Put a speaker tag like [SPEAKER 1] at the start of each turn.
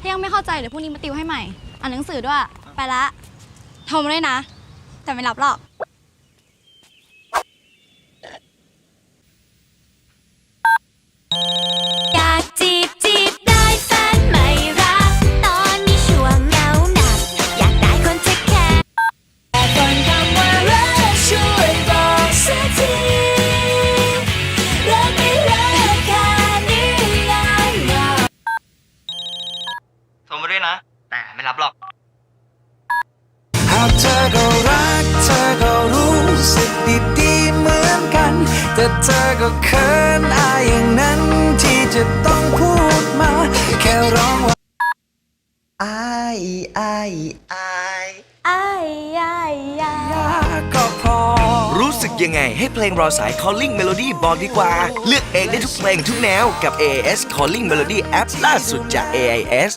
[SPEAKER 1] ถ้ายังไม่เข้าใจเดี๋ยวพรุ่งนี้มาติวให้ใหม่ อ่านหนังสือด้วย ไปละโทรมาด้วยนะ แต่ไม่รับหรอก
[SPEAKER 2] ด้วยนะ แต่ไม่รับหรอก
[SPEAKER 3] หากเธอก็รักเธอก็รู้สึกดีๆเหมือนกัน แต่เธอก็เขินอายอย่างนั้นที่จะต้องพูดมา แค่ร้องว่าอายอายอาย
[SPEAKER 1] อ้ายอ้ายอ้าย
[SPEAKER 3] ก็พอ
[SPEAKER 4] รู้สึกยังไงให้เพลงรอสาย Calling Melody บอกดีกว่า เลือกเองได้ทุกเพลงทุกแนวกับ AIS Calling Melody แอปล่าสุดจาก AIS